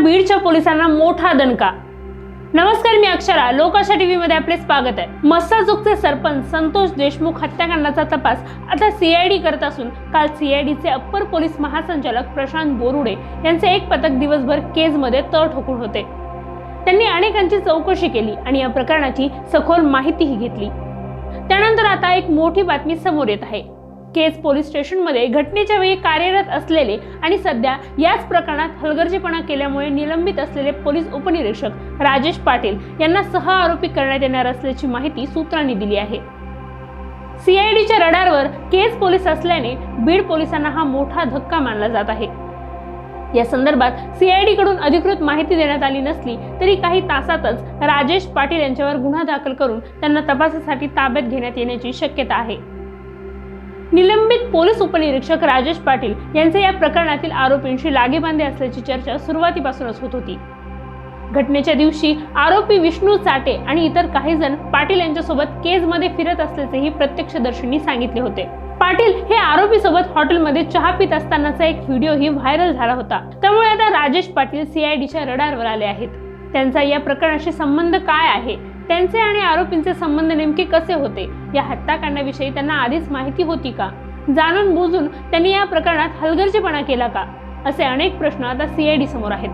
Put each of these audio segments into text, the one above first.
बीडच्या पोलिसांना मोठा दणका. नमस्कार मी अक्षरा. लोकाशा टीव्ही मध्ये आपले स्वागत आहे. मस्साजोगचे सरपंच संतोष देशमुख हत्याकांडाचा तपास आता सीआयडी करत असून काल सीआयडीचे अप्पर पोलीस महासंचालक प्रशांत बोरुडे यांचे एक पथक दिवसभर केजमध्ये तळ ठोकून होते. त्यांनी अनेकांची चौकशी केली आणि या प्रकरणाची सखोल माहितीही घेतली. त्यानंतर आता एक मोठी बातमी समोर येत आहे. केज पोलीस स्टेशनमध्ये घटनेच्या वेळी कार्यरत असलेले आणि सध्या याच प्रकरणात हलगर्जीपणा केल्यामुळे निलंबित असलेले पोलीस उपनिरीक्षक राजेश पाटील यांना सह आरोपी करण्यात येणार असल्याची माहिती सूत्रांनी दिली आहे. सीआयडीच्या रडारवर केज पोलीस असल्याने बीड पोलिसांना हा मोठा धक्का मानला जात आहे. या संदर्भात सीआयडी कडून अधिकृत माहिती देण्यात आली नसली तरी काही तासातच राजेश पाटील यांच्यावर गुन्हा दाखल करून त्यांना तपासासाठी ताब्यात घेण्यात येण्याची शक्यता आहे. निलंबित पोलीस उपनिरीक्षक राजेश पाटील यांचे या प्रकरणातील आरोपींशी लागेबांधे असल्याची चर्चा सुरुवातीपासूनच होत होती. घटनेच्या दिवशी आरोपी विष्णू चाटे आणि इतर काही जण पाटील यांच्यासोबत केजमध्ये फिरत असल्याचेही प्रत्यक्षदर्शींनी सांगितले होते. पाटील हे आरोपी सोबत हॉटेलमध्ये चहा पित असतानाचा एक व्हिडिओही व्हायरल झाला होता. त्यामुळे आता राजेश पाटील सीआयडीच्या रडारवर आले आहेत. त्यांचा या प्रकरणाशी संबंध काय आहे? त्यांचे आणि आरोपींचे संबंध नेमके कसे होते? या हत्याकांडाविषयी त्यांना आधीच माहिती होती का? जाणून बुजून त्यांनी या प्रकरणात हलगर्जीपणा केला का? असे अनेक प्रश्न आता सीआयडी समोर आहेत.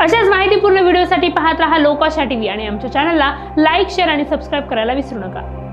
अशाच माहितीपूर्ण व्हिडिओसाठी पाहत रहा लोकाशा टीव्ही आणि आमच्या चॅनलला लाईक शेअर आणि सबस्क्राईब करायला विसरू नका.